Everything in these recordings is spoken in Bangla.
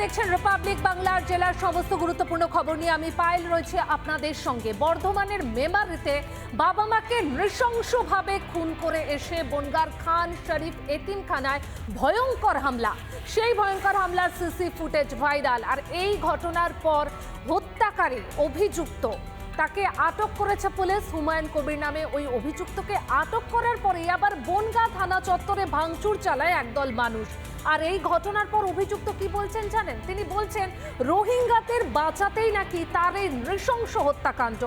দেখছেন রিপাবলিক বাংলার জেলার সমস্ত গুরুত্বপূর্ণ খবর নিয়ে আমি পায়েল রয়েছে আপনাদের সঙ্গে। বর্ধমানের মেমারিতে বাবা মাকে নৃশংসভাবে খুন করে এসে বনগার খান শরীফ এতিমখানায় ভয়ঙ্কর হামলা। সেই ভয়ঙ্কর হামলার সিসি ফুটেজ ভাইরাল। আর এই ঘটনার পর হত্যাকারী অভিযুক্ত তাকে আটক করেছে পুলিশ। হুমায়ুন কবির নামে ওই অভিযুক্তকে আটক করার পরে আবার বনগাঁ থানা চত্বরে ভাঙচুর চালায় একদল মানুষ। আর এই ঘটনার পর অভিযুক্ত কি বলছেন জানেন? তিনি বলছেন, রোহিঙ্গাদের বাঁচাতেই নাকি তার এই নৃশংস হত্যাকাণ্ড।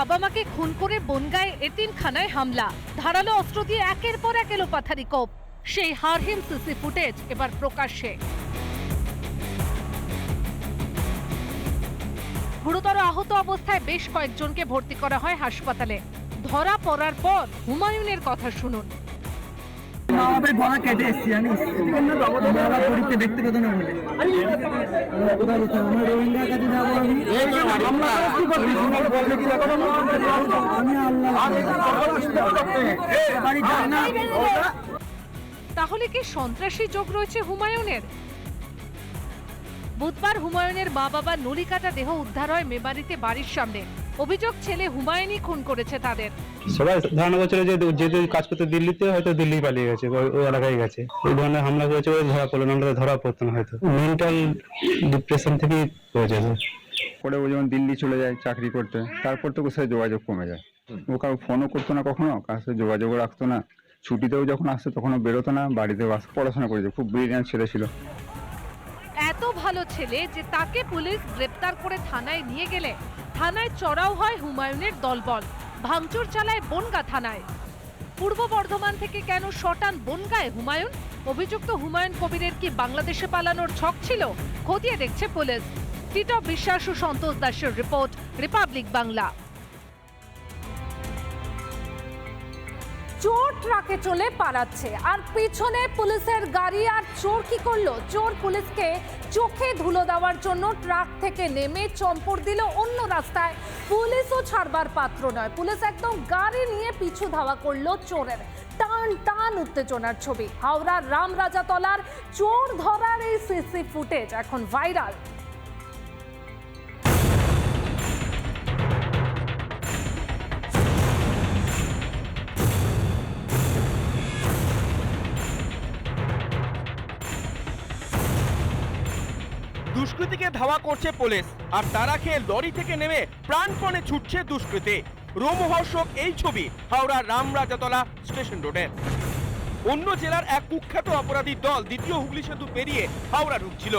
বাবা মাকে খুন করে বনগায় এতিমখানায় হামলা। ধারালো অস্ত্র দিয়ে একের পর এক এলো পাথারি কোপ। সেই হারহিম সিসি ফুটেজ এবার প্রকাশ্যে। গুরুতর আহত অবস্থায় বেশ কয়েকজনকে ভর্তি করা হয় হাসপাতালে। ধরা পড়ার পর হুমায়ুনের কথা শুনুন। গলা কেটে এসছি, জানিস? গরিবকে পেতো না বলে তাহলে কি সন্ত্রাসী যোগ রয়েছে হুমায়ুনের? বুধবার হুমায়ুনের মা বাবা নলিকাটা দেহ উদ্ধার হয় মেবাড়িতে বাড়ির সামনে। অভিযোগ ছেলে হুমায়ুনই খুন করেছে তাদের। সবাই ধারণা করছিল যে যেহেতু কাজ করতে দিল্লিতে হয়তো দিল্লি পালিয়ে গেছে ওই এলাকায় গেছে। এই ধরনের হামলা করেছে বলে ধরা পড়ল না ধরা পড়তো না হয়তো। মেন্টাল ডিপ্রেশন থেকেই হয়েছে তো। পরে ও যখন দিল্লি চলে যায় চাকরি করতে তারপর তো ওর সাথে যোগাযোগ কমে যায়? ও কারও ফোনও করতো না কখনো কার সাথে যোগাযোগও রাখতো না। ছুটিতেও যখন আসতো তখন ও বেরোতো না বাড়িতেও আস পড়াশোনা করেছে খুব ব্রিলিয়ান্ট ছেলে ছিল। এত ভালো ছেলে যে তাকে পুলিশ গ্রেপ্তার করে থানায় নিয়ে গেলে থানায় চড়াও হয় হুমায়ুনের দলবল। ভাঙচুর চালায় বনগা থানায়। পূর্ব বর্ধমান থেকে কেন শটান বনগায় হুমায়ুন? অভিযুক্ত হুমায়ুন কবিরের কি বাংলাদেশে পালানোর ছক ছিল? খতিয়ে দেখছে পুলিশ। টিটপ বিশ্বাস ও সন্তোষ দাসের রিপোর্ট, রিপাবলিক বাংলা। চোর ট্রাকে চলে পালাচ্ছে। আর পিছনে পুলিশের গাড়ি আর চোর কি করল? চোর পুলিশকে চোখে ধুলো দেওয়ার জন্য ট্রাক থেকে নেমে চম্পর দিল অন্য রাস্তায়। পুলিশও ছাড়বার পাত্র নয়। পুলিশ একদম গাড়ি নিয়ে পিছু ধাওয়া করল চোরের। টান টান উত্তেজনার ছবি। হাওড়ার রামরাজাতলার চোর ধরার এই সিসি ফুটেজ এখন ভাইরাল। ধাওয়া করছে পুলিশ। আর তারা খেয়ে লরি থেকে নেমে প্রাণপণে ছুটছে দুষ্কৃতী। রোমহর্ষক এই ছবি হাওড়ার রামরাজাতলা স্টেশন রোডের অন্য জেলার এক কুখ্যাত অপরাধী দল দ্বিতীয় হুগলি সেতু পেরিয়ে হাওড়া ঢুকছিল।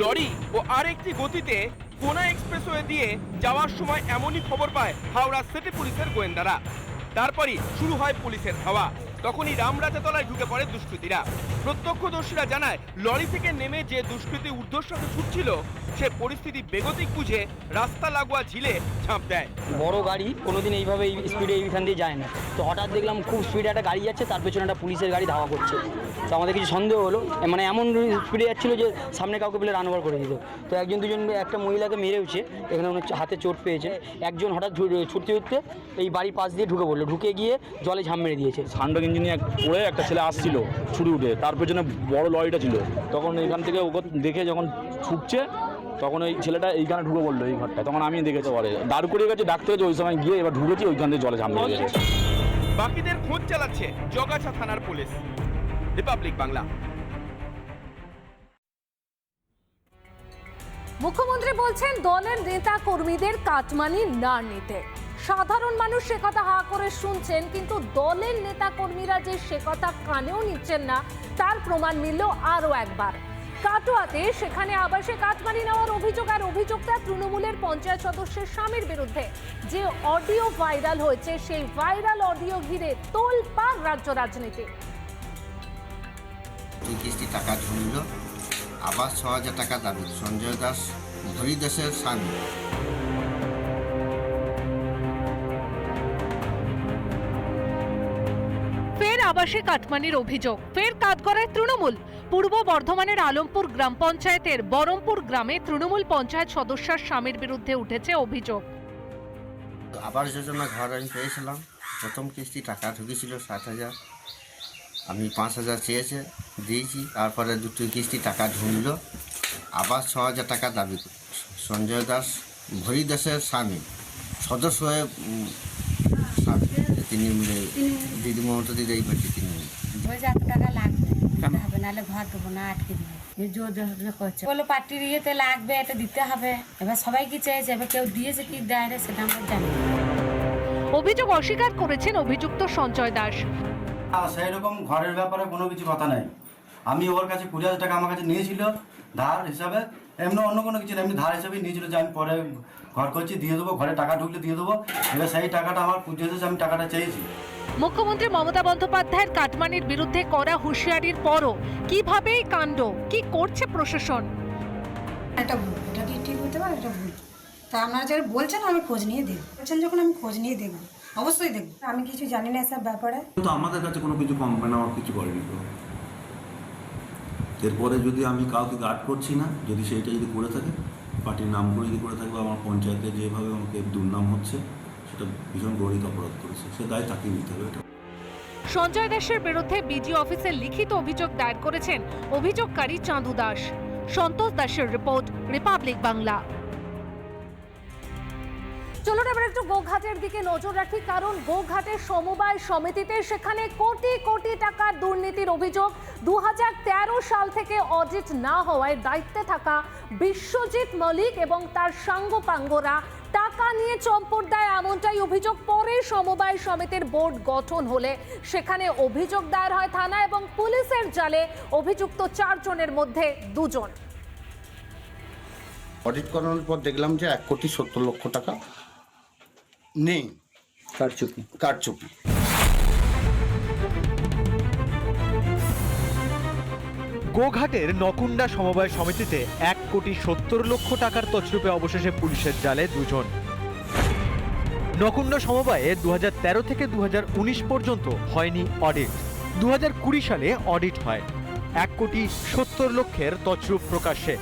লরি ও আরেকটি গতিতে কোনা এক্সপ্রেসওয়ে দিয়ে যাওয়ার সময় এমনই খবর পায় হাওড়া সিটি পুলিশের গোয়েন্দারা। তারপরই শুরু হয় পুলিশের ধাওয়া। তখনই রামরাজাতলায় ঢুকে পড়ে দুষ্কৃতীরা। প্রত্যক্ষদর্শীরা জানায় লরি থেকে নেমে যে দুষ্কৃতী ঊর্ধ্বশ্বাসে ছুটছিল সে পরিস্থিতি বেগতিক বুঝে রাস্তা লাগোয়া ঝিলে ঝাঁপ দেয়। বড় গাড়ি কোনোদিন এইভাবে এই স্পিডে এইখান দিয়ে যায় না। তো হঠাৎ দেখলাম খুব স্পিডে একটা গাড়ি যাচ্ছে তার পেছনে একটা পুলিশের গাড়ি ধাওয়া করছে। তো আমাদের কিছু সন্দেহ হলো মানে এমন স্পিডে যাচ্ছিল যে সামনে কাউকে পেলে রান ওভার করে দিত তো একজন দুজন একটা মহিলাকে মেরেওছে এখানে ওনার হাতে চোট পেয়েছে। একজন হঠাৎ ছুটতে ছুটতে এই বাড়ির পাশ দিয়ে ঢুকে পড়ল। ঢুকে গিয়ে জলে ঝাঁপ মেরে দিয়েছে। সান্ডক ইঞ্জিনিয়ার পড়ে একটা ছেলে আসছিল ছুটি উঠে তার পেছনে বড় লরিটা ছিল। তখন এখান থেকে ওকে দেখে যখন ছুটছে তখন ওই ছেলেটা এইখানে ঢুকে পড়ল এই ঘরটা তখন আমি দেখেছি পরে দাঁড় করিয়ে গেছে ডাকতে গেছে ওই সময় গিয়ে এবার ঢুকেছি ওইখান থেকে জলে ঝাঁপ দিয়েছে বাকিদের খোঁজ চালাচ্ছে জগাছা থানার পুলিশ। রিপাবলিক বাংলা। মুখ্যমন্ত্রী বলছেন দলের নেতা কর্মীদের কাটমানি না নিতে। সাধারণ মানুষ সে কথা হা করে শুনছেন, কিন্তু দলের নেতা কর্মীরা যে সে কথা কানেও নিচ্ছেন না, তার প্রমাণ মিলল আরও একবার। কাটোয়াতে সেখানে আবাসে কাজ কাটমানি নেওয়ার অভিযোগ আর অভিযোগটা তৃণমূলের পঞ্চায়েত সদস্যের স্বামীর বিরুদ্ধে। যে অডিও ভাইরাল হয়েছে, সেই ভাইরাল অডিও ঘিরে তোলপাড় রাজ্য রাজনীতি। কিস্তি টাকা আবার ছ হাজার টাকা দাবি, সঞ্জয় দাস হরি দাসের স্বামী। আবাসে কাটমানির অভিযোগ। ফের কাঠগড়ায় তৃণমূল। পূর্ব বর্ধমানের আলমপুর গ্রাম পঞ্চায়েতের বরমপুর গ্রামে তৃণমূল পঞ্চায়েত সদস্যার স্বামীর বিরুদ্ধে উঠেছে অভিযোগ। আবাস যোজনা ঘর আমি পেয়েছিলাম। প্রথম কিস্তি টাকা ঢুকেছিল সাত হাজার। আমি পাঁচ হাজার চেয়েছে, দিয়েছি, তারপরে দুটো কিস্তি টাকা ঢুকলো। আবার ছ হাজার টাকা দাবি সঞ্জয় দাস, ভরি দাসের স্বামী, সদস্য হয়ে তিনি দিদি মমতা দিদি এই বাড়ি তিনি মিলে বলছে এত টাকা লাগবে দিতে হবে নাহলে ঘর দেবো না আটকে দিবে। এই জোর জবরদস্তি করছে। বলো পার্টির ইয়েতে লাগবে এটা দিতে হবে। এবার সবাই কি চেয়েছে? এবার কেউ দিয়েছে কি দেয় রে সেটা আমরা জানি অভিযোগ অস্বীকার করেছেন অভিযুক্ত সঞ্চয় দাস। সেরকম ঘরের ব্যাপারে কোনো কিছু কথা নাই। আমি ওর কাছে কুড়ি হাজার টাকা আমার কাছে নিয়েছিল ধার হিসাবে। এমনি অন্য কোনো কিছু না এমনি ধার হিসাবে নিয়েছিল যে আমি পরে ঘর করছি দিয়ে দেবো ঘরে টাকা ঢুকলে দিয়ে দেবো। এবার সেই টাকাটা আমার পুজো এসেছে আমি টাকাটা চেয়েছি। মুখ্যমন্ত্রী মমতা বন্দ্যোপাধ্যায়ের কাটমানির বিরুদ্ধে করা হুঁশিয়ারির পরও কীভাবে এই কাণ্ড কি করছে প্রশাসন? এটা ভুল এটা কি ঠিক হতে পারে? এটা ভুল। তা আপনারা যারা বলছেন আমি খোঁজ নিয়ে দেখব। বলছেন যখন আমি খোঁজ নিয়ে দেখব অবশ্যই দেখব। আমি কিছু জানি না এসব ব্যাপারে। কিন্তু আমাদের কাছে কোনো কিছু কমপ্লেন আমার কিছু করেনি তো। এরপরে যদি আমি কাউকে গার্ড করছি না, যদি সেইটা যদি করে থাকে, পার্টির নাম করে যদি করে থাকে বা আমার পঞ্চায়েতে যেভাবে আমাকে দুর্নাম হচ্ছে, সেটা ভীষণ গরিত অপরাধ করেছে। সে দায় তাকে নিতে হবে, এটা। সঞ্জয় দাসের বিরুদ্ধে বিজি অফিসে লিখিত অভিযোগ দায়ের করেছেন অভিযোগকারী চাঁদু দাস। সন্তোষ দাসের রিপোর্ট, রিপাবলিক বাংলা। চলুন এবার একটু গোঘাটের দিকে নজর রাখি, কারণ গোঘাটের সমবায় সমিতিতে সেখানে কোটি কোটি টাকার দুর্নীতির অভিযোগ দু হাজার তেরো সাল থেকে অডিট না হওয়ায় দায়িত্বে থাকা বিশ্বজিৎ মলিক এবং তার সাঙ্গপাঙ্গরা টাকা নিয়ে চম্পট দেয় এমনটাই অভিযোগ। পরে সমবায় সমিতির বোর্ড গঠন হলে সেখানে অভিযোগ দায়ের হয় থানা এবং পুলিশের জালে অভিযুক্ত চারজনের মধ্যে দুজন। অডিট করানোর পর দেখলাম যে এক কোটি সত্তর লক্ষ টাকা নেই। কারচুপি। কারচুপি। গোঘাটের নকুন্ডা সমবায় সমিতিতে এক কোটি সত্তর লক্ষ টাকার তছরূপে অবশেষে পুলিশের জালে দুজন। নকুন্ডা সমবায়ে দু হাজার তেরো থেকে দু হাজার উনিশ পর্যন্ত হয়নি অডিট। দু হাজার কুড়ি সালে অডিট হয়। এক কোটি সত্তর লক্ষের তছরূপ প্রকাশ্যে।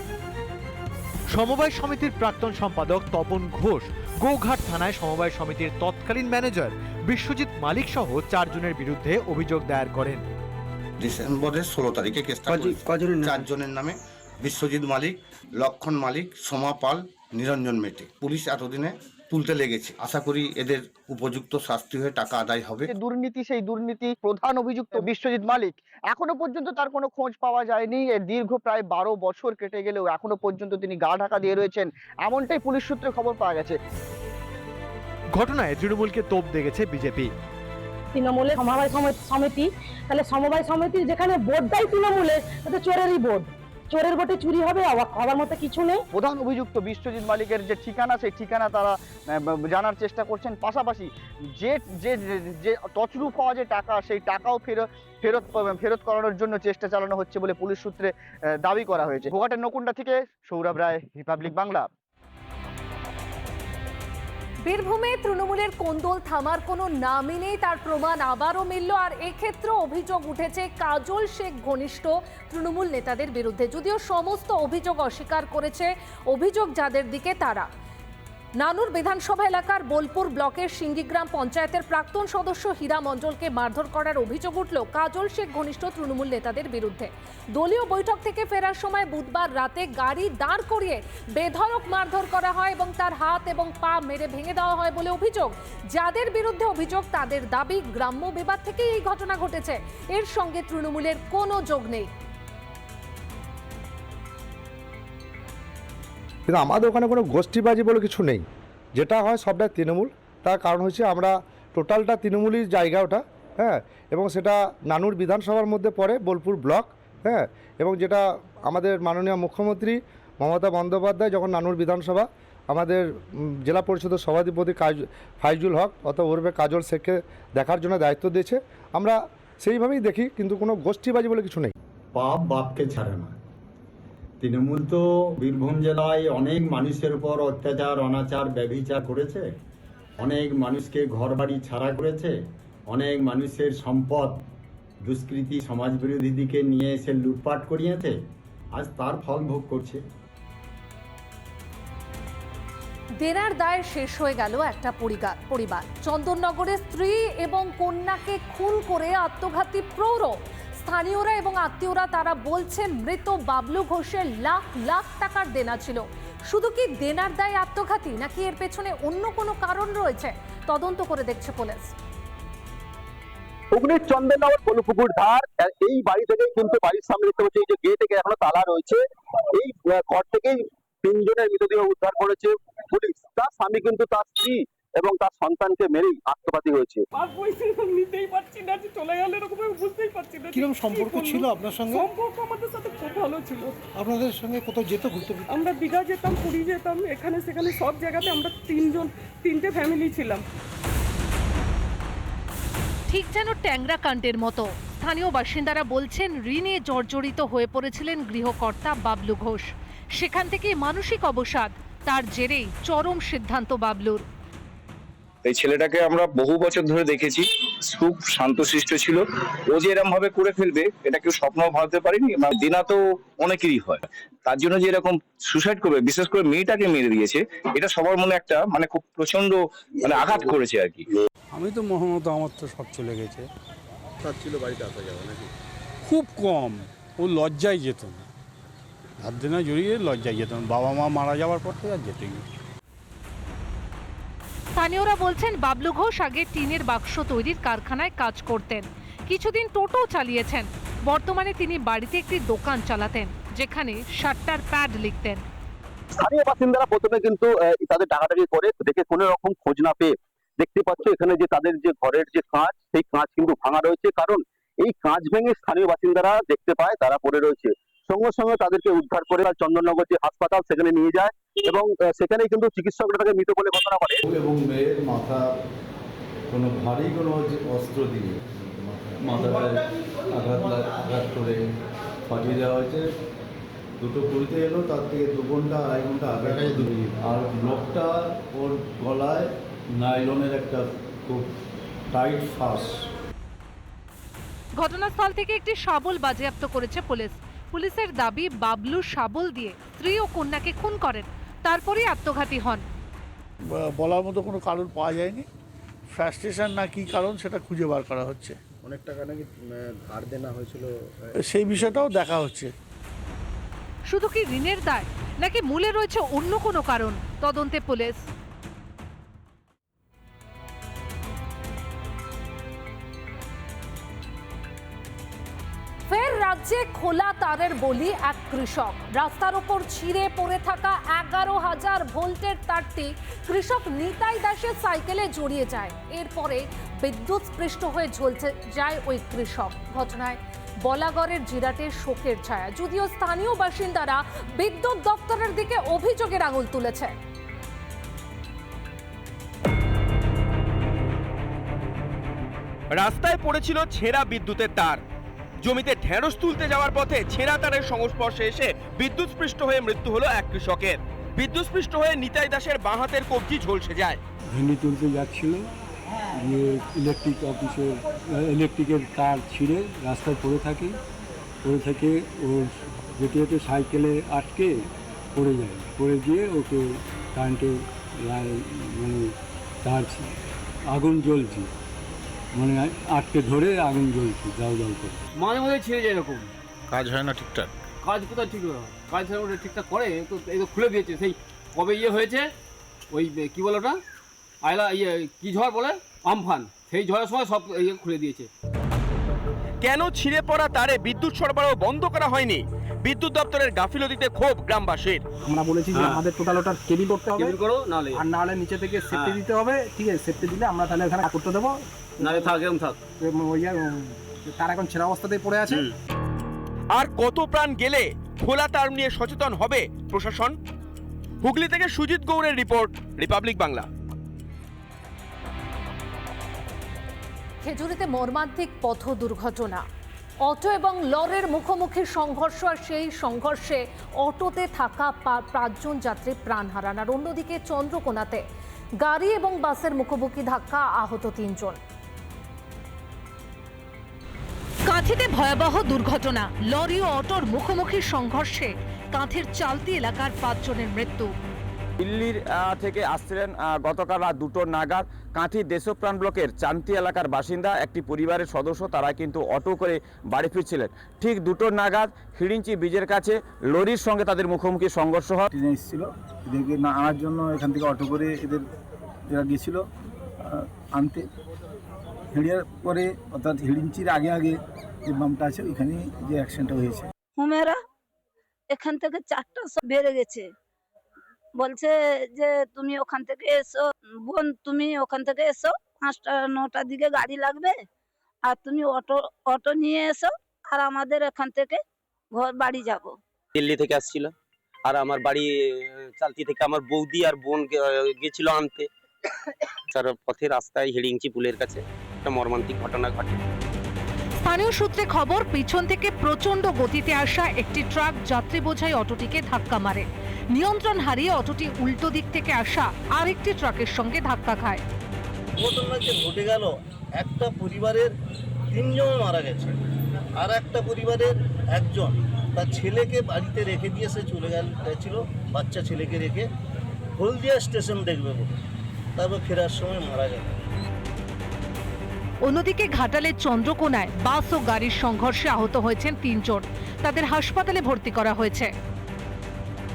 সমবায় সমিতির প্রাক্তন সম্পাদক তপন ঘোষ গোঘাট থানায় সমবায় সমিতির তৎকালীন ম্যানেজার বিশ্বজিৎ মালিক সহ চারজনের বিরুদ্ধে অভিযোগ দায়ের করেন। ডিসেম্বরের ষোলো তারিখে কেসটা? চারজনের নামে বিশ্বজিৎ মালিক লক্ষণ মালিক সোমা পাল নিরঞ্জন মেটে। পুলিশ এতদিনে তুলতে লেগেছে। আশা করি এদের উপযুক্ত শাস্তি হয়ে টাকা আদায় হবে। দুর্নীতি সেই দুর্নীতি প্রধান অভিযুক্ত বিশ্বজিৎ মালিক এখনও পর্যন্ত তার কোনো খোঁজ পাওয়া যায়নি। এ দীর্ঘ প্রায় বারো বছর কেটে গেলেও এখনও পর্যন্ত তিনি গা ঢাকা দিয়ে রয়েছেন। এমনটাই পুলিশ সূত্রে খবর পাওয়া গেছে। ঘটনায় তৃণমূলকে তোপ দেখেছে বিজেপি। তৃণমূলের সমবায় সমিতি- সমিতি তাহলে সমবায় সমিতির যেখানে বোর্ডটাই তৃণমূলের তো চোরেরই বোর্ড চোরের ভোটে চুরি হবে অবাক হওয়ার মতো কিছু নেই। প্রধান অভিযুক্ত বিশ্বজিৎ মালিকের যে ঠিকানা সেই ঠিকানা তারা জানার চেষ্টা করছেন। পাশাপাশি যে যে যে- তছরূপ হওয়া যে টাকা সেই টাকাও ফেরত ফেরত ফেরত করানোর জন্য চেষ্টা চালানো হচ্ছে বলে পুলিশ সূত্রে দাবি করা হয়েছে। গোঘাটের নকুন্ডা থেকে সৌরভ রায় রিপাবলিক বাংলা। বীরভূমে তৃণমূলের কোন্দল থামার কোনো নামই নেই, তার প্রমাণ আবারও মিলল। আর এক্ষেত্রে অভিযোগ উঠেছে, কাজল শেখ ঘনিষ্ঠ তৃণমূল নেতাদের বিরুদ্ধে। যদিও সমস্ত অভিযোগ অস্বীকার করেছে, অভিযোগ যাদের দিকে তারা। নানুর বিধানসভা এলাকার বোলপুর ব্লকের সিঙ্গিগ্রাম পঞ্চায়েতের প্রাক্তন সদস্য হীরা মণ্ডলকে মারধর করার অভিযোগ উঠল কাজল শেখ ঘনিষ্ঠ তৃণমূল নেতাদের বিরুদ্ধে। দলীয় বৈঠক থেকে ফেরার সময় বুধবার রাতে গাড়ি দাঁড় করিয়ে বেধড়ক মারধর করা হয় এবং তার হাত এবং পা মেরে ভেঙে দেওয়া হয় বলে অভিযোগ। যাদের বিরুদ্ধে অভিযোগ, তাদের দাবি গ্রাম্য বিবাদ থেকেই এই ঘটনা ঘটেছে। এর সঙ্গে তৃণমূলের কোনো যোগ নেই। কিন্তু আমাদের ওখানে কোনো গোষ্ঠীবাজি বলে কিছু নেই। যেটা হয় সবটাই তৃণমূল। তার কারণ হচ্ছে আমরা টোটালটা তৃণমূলই জায়গা ওটা হ্যাঁ? এবং সেটা নানুর বিধানসভার মধ্যে পড়ে, বোলপুর ব্লক হ্যাঁ? এবং যেটা আমাদের মাননীয় মুখ্যমন্ত্রী মমতা বন্দ্যোপাধ্যায় যখন নানুর বিধানসভা, আমাদের জেলা পরিষদের সভাধিপতি কাজ, ফাইজুল হক অথবা ওরফে কাজল শেখকে দেখার জন্য দায়িত্ব দিয়েছে। আমরা সেইভাবেই দেখি, কিন্তু কোনো গোষ্ঠীবাজি বলে কিছু নেই। বাপ বাপকে ছাড়ে না। তৃণমূল তো বীরভূম জেলায় অনেক মানুষের উপর অত্যাচার, অনাচার, ব্যভিচার করেছে। অনেক মানুষকে ঘরবাড়ি ছাড়া করেছে। অনেক মানুষের সম্পদ দুষ্কৃতী সমাজবিরোধী দিকে নিয়ে এসে লুটপাট করিয়েছে। আজ তার ফল ভোগ করছে। দেনার দায় শেষ হয়ে গেল একটা পরিবার পরিবার। চন্দননগরের স্ত্রী এবং কন্যাকে খুন করে আত্মঘাতী প্রৌঢ়। স্থানীয়রা এবং আত্মীয়রা তারা বলছেন, মৃত বাবলু ঘোষের লাখ লাখ টাকার দেনা ছিল। শুধু কি দেনার দায় আত্মঘাতী, নাকি এর পেছনে অন্য কোনো কারণ রয়েছে? তদন্ত করে দেখছে পুলিশ। হুগলির চন্দননগর কলুপুকুর ধার এই বাড়ি থেকে কিন্তু বাড়ির সামনে দেখতে পাচ্ছি, এই যে গেটে এখনও তালা রয়েছে। এই ঘর থেকেই তিনজনের মৃতদেহ উদ্ধার করেছে পুলিশ। তার স্বামী কিন্তু তার স্ত্রী। এবং তার সন্তানকে মেরেই আত্মঘাতী হয়েছে। নিতেই পারছি না যে চলে গেল এরকম বুঝতেই পারছি না কীরকম সম্পর্ক ছিল আপনার সঙ্গে? সম্পর্ক আমাদের সাথে খুব ভালো ছিল। আপনাদের সঙ্গে কোথাও যেত ঘুরতে আমরা দীঘা যেতাম পুরী যেতাম এখানে সেখানে সব জায়গাতে আমরা তিনজন তিনটে ফ্যামিলি ছিলাম। ঠিক যেন ট্যাংরা কাণ্ডের মতো। স্থানীয় বাসিন্দারা বলছেন ঋণে জর্জরিত হয়ে পড়েছিলেন গৃহকর্তা বাবলু ঘোষ। সেখান থেকে মানসিক অবসাদ তার জেরেই চরম সিদ্ধান্ত বাবলুর। এই ছেলেটাকে আমরা বহু বছর ধরে দেখেছি খুব শান্তশিষ্ট ছিল। ও যে এরকম ভাবে করে ফেলবে এটা কেউ স্বপ্ন ভাবতে পারিনি মানে দিনা তো অনেকেরই হয়। তার জন্য যে এরকম সুসাইড করবে বিশেষ করে মেয়েটাকে মেরে দিয়েছে এটা সবার মনে একটা মানে খুব প্রচণ্ড মানে আঘাত করেছে আর কি। আমি তো মোহাম্মদ আমার তো সব চলে গেছে। তার ছিল বাড়িতে আসা যাবে নাকি? খুব কম। ও লজ্জায় যেত না। হাত দিনা জড়িয়ে লজ্জায় যেত না। বাবা মা মারা যাওয়ার পর থেকে আর যেতেই না। স্থানীয়রা বলছেন, বাবলু ঘোষ আগে টিনের বাক্স তৈরির কারখানায় কাজ করতেন। কিছুদিন টোটো চালিয়েছেন। বর্তমানে তিনি বাড়িতে একটি দোকান চালাতেন, যেখানে সাতটার প্যাড লিখতেন। স্থানীয় বাসিন্দারা প্রথমে কিন্তু তাদের ডাকাডাকি করে, দেখে কোনো রকম খোঁজ না পেয়ে দেখতে পাচ্ছ এখানে যে তাদের যে ঘরের যে কাঁচ, সেই কাঁচ কিন্তু ভাঙা রয়েছে। কারণ এই কাঁচ ভেঙে স্থানীয় বাসিন্দারা দেখতে পায়, তারা পড়ে রয়েছে। সঙ্গে সঙ্গে তাদেরকে উদ্ধার করে চন্দননগর যে হাসপাতাল, সেখানে নিয়ে যায়। এবং আহ, সেখানেই কিন্তু চিকিৎসকরা তাকে মৃত বলে ঘোষণা করে। এবং মেয়ের মাথা কোনো ভারী কোনো অস্ত্র দিয়ে মাথাটায় আঘাত আঘাত করে ফাটিয়ে দেওয়া হয়েছে। দুটো কুড়িতে এলো তার থেকে দু ঘণ্টা আড়াই ঘণ্টা আগে দুটি আর ব্লকটা ওর গলায় নাইলনের একটা খুব টাইট ফাঁস ঘটনাস্থল থেকে একটি শাবল বাজেয়াপ্ত করেছে পুলিশ। পুলিশের দাবি বাবলু শাবল দিয়ে স্ত্রী ও কন্যাকে খুন করেন। তারপরেই আত্মঘাতী হন। বলার মতো কোনো কারণ পাওয়া যায়নি। ফ্রাস্ট্রেশন না কি কারণ সেটা খুঁজে বার করা হচ্ছে। অনেক টাকা নাকি ধার দেনা হয়েছিল সেই বিষয়টাও দেখা হচ্ছে। শুধু কি ঋণের দায় নাকি মূলে রয়েছে অন্য কোনো কারণ? তদন্তে পুলিশ। ফের রাজ্যে খোলা তারের বলি এক কৃষক। রাস্তার ওপর ছিঁড়ে পড়ে থাকা এগারো হাজার ভোল্টের তারটি কৃষক নিতাই দাসের সাইকেলে জড়িয়ে যায়। এরপরে বিদ্যুৎ স্পৃষ্ট হয়ে ঝলছে যায় ওই কৃষক। ঘটনায় বলাগড়ের জিরাটের শোকের ছায়া। যদিও স্থানীয় বাসিন্দারা বিদ্যুৎ দপ্তরের দিকে অভিযোগের আঙুল তুলেছে। রাস্তায় পড়েছিল ছেঁড়া বিদ্যুতের তার। জমিতে ঢেঁড়স তুলতে যাওয়ার পথে ছেঁড়া তারের সংস্পর্শে এসে বিদ্যুৎস্পৃষ্ট হয়ে মৃত্যু হলো এক কৃষকের। বিদ্যুৎস্পৃষ্ট হয়ে নিতাই দাসের বাঁ হাতের কবজি ঝলসে যায়। ভেন্ডি তুলতে যাচ্ছিল, গিয়ে ইলেকট্রিক অফিসে ইলেকট্রিকের তার ছিঁড়ে রাস্তায় পড়ে থাকে, পড়ে থেকে ওর যেতে যেতে সাইকেলে আটকে পড়ে যায়। পড়ে গিয়ে ওকে কারেন্টে মানে তার আগুন জ্বলছে। মানে আটকে ধরে আগুন জ্বলছে যাও যাও করে। মাঝে মাঝে ছেড়ে যায় এরকম। কাজ হয় না ঠিকঠাক? কাজ কোথায় ঠিক হয়? কাজ ওটা ঠিকঠাক করে? তো এই তো খুলে দিয়েছে। সেই কবে ইয়ে হয়েছে? ওই কি বলে ওটা? আয়লা ইয়ে কি ঝড় বলে? আমফান। সেই ঝড়ের সময় সব ইয়ে খুলে দিয়েছে। কেন ছিঁড়ে পড়া তারে বিদ্যুৎ সরবরাহ বন্ধ করা হয়নি? বিদ্যুৎ দপ্তরের গাফিলতিতে ক্ষোভ গ্রামবাসীর। আমরা বলেছি যে আমাদের টোটাল ওটার কেবি করতে হবে। কেবিল করো নালে আর না হলে নিচে থেকে সেফটি হ্যাঁ। দিতে হবে। ঠিক আছে সেফটি দিলে আমরা তাহলে এখানে করতে দেবো। নালে থাক এরকম থাক। ওই তার এখন ছেঁড়া অবস্থাতেই পড়ে আছে। আর কত প্রাণ গেলে খোলা তার নিয়ে সচেতন হবে প্রশাসন? হুগলি থেকে সুজিত গৌড়ের রিপোর্ট রিপাবলিক বাংলা। খেজুরিতে মর্মান্তিক পথ দুর্ঘটনা। অটো এবং লরির মুখোমুখি সংঘর্ষ আর সেই সংঘর্ষে অটোতে থাকা পাঁচজন যাত্রী প্রাণ হারান। আর অন্যদিকে চন্দ্রকোনাতে গাড়ি এবং বাসের মুখোমুখি ধাক্কা আহত তিনজন। কাঁথিতে ভয়াবহ দুর্ঘটনা। লরি ও অটোর মুখোমুখি সংঘর্ষে কাঁথির চালতি এলাকার পাঁচজনের মৃত্যু। দিল্লির থেকে আসছিলেন গতকাল রাত দুটো নাগাদ কাঁথি দেশপ্রাণ ব্লকের চান্তি এলাকার বাসিন্দা একটি পরিবারের সদস্য তারা কিন্তু অটো করে বাড়ি ফিরছিলেন। ঠিক দুটো নাগাদ হিড়িঞ্চি ব্রিজের কাছে লরির সঙ্গে তাদের মুখোমুখি সংঘর্ষ হয়। ট্রেনে এসেছিল এদেরকে না আনার জন্য এখান থেকে অটো করে এদের এরা গিয়েছিল আনতে। হিড়িয়ার পরে অর্থাৎ হিড়িঞ্চির আগে আগে যে বামটা আছে ওইখানে যে অ্যাক্সিডেন্টটা হয়েছে। হুমেরা এখান থেকে চারটা সব বেড়ে গেছে। বলছে যে তুমি ওখান থেকে এসো। বোন তুমি ওখান থেকে এসো। পাঁচটা নটার দিকে গাড়ি লাগবে। আর তুমি অটো অটো নিয়ে এসো। আর আমাদের এখান থেকে ঘর বাড়ি যাব। দিল্লি থেকে আসছিল। আর আমার বাড়ি চালতি থেকে আমার বৌদি আর বোন গেছিল আনতে। তার পথে রাস্তায় হিড়িংচি পুলের কাছে। একটা মর্মান্তিক ঘটনা ঘটে। স্থানীয় সূত্রে খবর, পিছন থেকে প্রচণ্ড গতিতে আসা একটি ট্রাক যাত্রী বোঝাই অটোটিকে ধাক্কা মারে। নিয়ন্ত্রণ হারিয়ে অটোটি উল্টো দিক থেকে আসা আরেকটি ট্রাকের সঙ্গে ধাক্কা খায়। ঘটনা যে ঘটে গেল, একটা পরিবারের তিনজন মারা গেছে, আর একটা পরিবারের একজন তার ছেলেকে বাড়িতে রেখে দিয়ে সে চলে গেছিল, বাচ্চা ছেলেকে রেখে হলদিয়া স্টেশন দেখবে বলে। তারপর ফেরার সময় মারা গেল। অন্যদিকে ঘাটালের চন্দ্রকোনায় বাস ও গাড়ির সংঘর্ষে আহত হয়েছেন তিনজন। তাদের হাসপাতালে ভর্তি করা হয়েছে।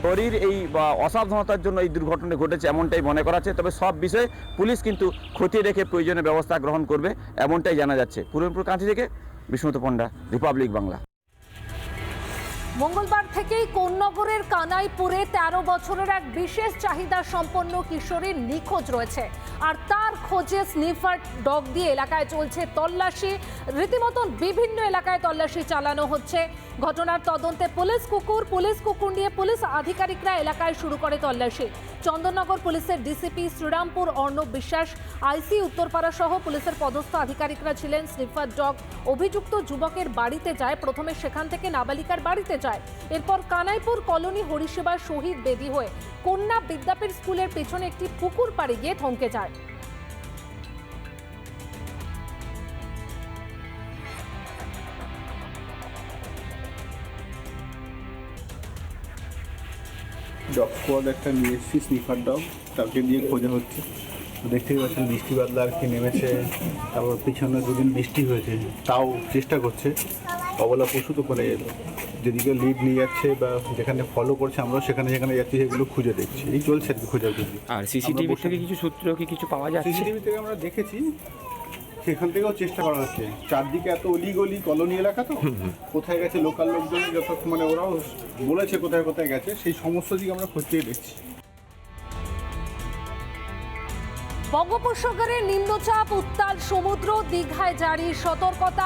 শরীর এই অসাবধানতার জন্য এই দুর্ঘটনা ঘটেছে এমনটাই মনে করা হচ্ছে। তবে সব বিষয়ে পুলিশ কিন্তু খতিয়ে রেখে প্রয়োজনীয় ব্যবস্থা গ্রহণ করবে, এমনটাই জানা যাচ্ছে। পুরনপুর কাঁথি থেকে বিষ্ণুত পণ্ডা, রিপাবলিক বাংলা। মঙ্গলবার থেকেই কোন্নগরের কানাইপুরে তেরো বছরের এক বিশেষ চাহিদা সম্পন্ন কিশোরীর নিখোঁজ রয়েছে। আর তার খোঁজে স্নিফার ডগ দিয়ে এলাকায় চলছে তল্লাশি। রীতিমতন বিভিন্ন এলাকায় তল্লাশি চালানো হচ্ছে। ঘটনার তদন্তে পুলিশ কুকুর পুলিশ কুকুর নিয়ে পুলিশ আধিকারিকরা এলাকায় শুরু করে তল্লাশি। চন্দননগর পুলিশের ডিসিপি শ্রীরামপুর অর্ণব বিশ্বাস, আইসি উত্তরপাড়া সহ পুলিশের পদস্থ আধিকারিকরা ছিলেন। স্নিফার ডগ অভিযুক্ত যুবকের বাড়িতে যায়। প্রথমে সেখান থেকে নাবালিকার বাড়িতে যায় এরপর কানাইপুর কলোনি হরিসেবা শহীদ বেদি হয়ে কন্যা বিদ্যাপীঠ স্কুলের পেছনে একটি পুকুর পাড়ে গিয়ে থমকে যায়। ডগ স্কোয়াড একটা নিয়ে এসেছি স্নিফার ডগ তাকে দিয়ে খোঁজা হচ্ছে। দেখতেই পাচ্ছেন বৃষ্টি বাদলা আর কি নেমেছে তারপর পিছনে দুদিন বৃষ্টি হয়েছে তাও চেষ্টা করছে। অবলা পশু তো মানে যেদিকে লিড নিয়ে যাচ্ছে বা যেখানে ফলো করছে আমরা সেখানে যেখানে যাচ্ছি সেগুলো খুঁজে দেখছি। এই চলছে আর কি খোঁজাখুঁজি। আর সিসিটিভি থেকে কিছু সূত্র কি কিছু পাওয়া যাচ্ছে? সিসিটিভি থেকে আমরা দেখেছি সেখান থেকেও চেষ্টা করা হচ্ছে। চারদিকে এত অলিগলি কলোনি এলাকা তো? কোথায় গেছে লোকাল লোকজন যত মানে ওরাও বলেছে কোথায় কোথায় গেছে সেই সমস্ত দিকে আমরা খতিয়ে দেখছি। বঙ্গোপসাগরে নিম্নচাপ, উত্তাল সমুদ্র, দীঘায় জারি সতর্কতা,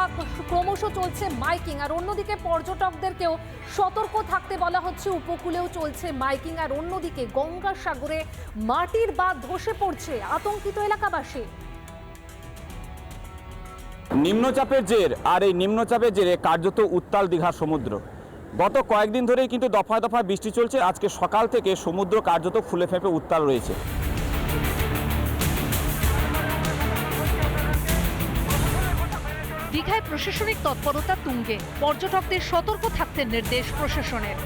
ক্রমশ চলছে মাইকিং। আর অন্যদিকে পর্যটকদেরকেও সতর্ক থাকতে বলা হচ্ছে, উপকূলেও চলছে মাইকিং। আর অন্যদিকে গঙ্গাসাগরে মাটির বাঁধ ধসে পড়ছে আতঙ্কিত এলাকাবাসী। নিম্নচাপের জের, আর এই নিম্নচাপের জেরে কার্যত উত্তাল দীঘার সমুদ্র। গত কয়েকদিন ধরেই কিন্তু দফায় দফায় বৃষ্টি চলছে। আজকে সকাল থেকে সমুদ্র কার্যত ফুলে ফেঁপে উত্তাল রয়েছে। দীঘায় প্রশাসনিক তৎপরতা তুঙ্গে। পর্যটকদের সতর্ক থাকতে নির্দেশ প্রশাসনের।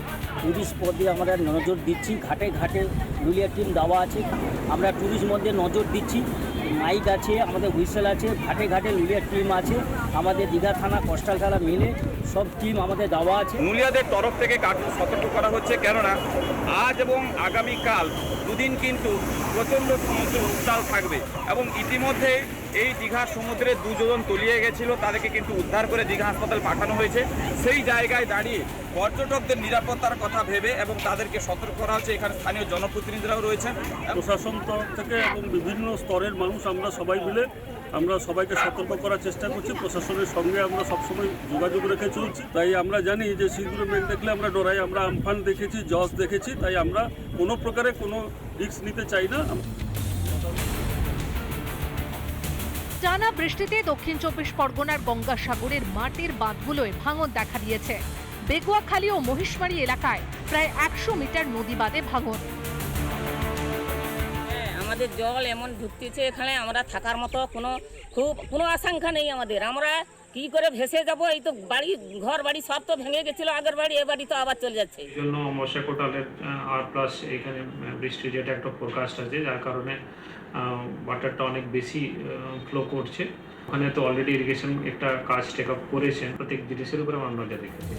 টুরিস্ট পদে আমরা নজর দিচ্ছি। ঘাটে ঘাটে রুলিয়া টিম দেওয়া আছে। আমরা টুরিস্ট মধ্যে নজর দিচ্ছি। মাইক আছে আমাদের হুইসেল আছে ঘাটে ঘাটে রুলিয়ার টিম আছে। আমাদের দীঘা থানা কোস্টাল থানা মিলে সব টিম আমাদের দেওয়া আছে। মুলিয়াদের তরফ থেকে কার্যত সতর্ক করা হচ্ছে। কেননা আজ এবং আগামীকাল দুদিন কিন্তু প্রচণ্ড সমুদ্র উত্তাল থাকবে এবং ইতিমধ্যে এই দীঘা সমুদ্রে দুজন তলিয়ে গেছিল, তাদেরকে কিন্তু উদ্ধার করে দীঘা হাসপাতাল পাঠানো হয়েছে। সেই জায়গায় দাঁড়িয়ে পর্যটকদের নিরাপত্তার কথা ভেবে এবং তাদেরকে সতর্ক করা হচ্ছে এখানে স্থানীয় জনপ্রতিনিধিরাও রয়েছেন। প্রশাসন তরফ থেকে এবং বিভিন্ন স্তরের মানুষ আমরা সবাই মিলে আমরা সবাইকে সতর্ক করার চেষ্টা করছি। প্রশাসনের সঙ্গে আমরা সবসময় যোগাযোগ রেখে চলছি। তাই আমরা জানি যে সিঁদুর মেঘ দেখলে আমরা ডরাই, আমরা আমফান দেখেছি, জজ দেখেছি, তাই আমরা কোনো প্রকারে কোনো রিস্ক নিতে চাই না। টানা বৃষ্টিতে দক্ষিণ চব্বিশ পরগনার গঙ্গাসাগরের মাটির বাঁধগুলোয় ভাঙন দেখা দিয়েছে। বেগুয়াখালী ও মহিষমারী এলাকায় প্রায় একশো মিটার নদী বাঁধে ভাঙন। আমাদের জল এমন ঢুকতেছে এখানে আমরা থাকার মতো কোনো খুব কোনো আশঙ্কা নেই আমাদের। আমরা কি করে ভেসে যাব এই তো বাড়ি ঘর বাড়ি সব তো ভেঙে গেছিল আগের বাড়ি এ বাড়ি তো আবার চলে যাচ্ছে। এই জন্য মশা কোটালের আর প্লাস এখানে বৃষ্টির যেটা একটা ফোরকাস্ট আছে যার কারণে ওয়াটারটা অনেক বেশি ফ্লো করছে। ওখানে তো অলরেডি ইরিগেশন একটা কাজ টেক আপ করেছেন। প্রত্যেক জিনিসের উপরে আমরা নজর রেখেছি।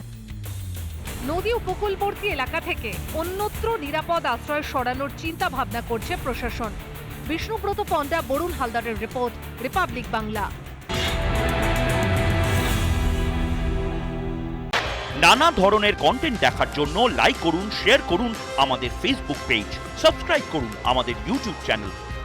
নদী উপকূলবর্তী এলাকা থেকে অন্যত্র নিরাপদ আশ্রয় সরানোর চিন্তা ভাবনা করছে প্রশাসন। বিষ্ণুব্রত পণ্ডা বরুণ হালদারের রিপোর্ট রিপাবলিক বাংলা। নানা ধরনের কন্টেন্ট দেখার জন্য লাইক করুন শেয়ার করুন আমাদের ফেসবুক পেজ সাবস্ক্রাইব করুন আমাদের ইউটিউব চ্যানেল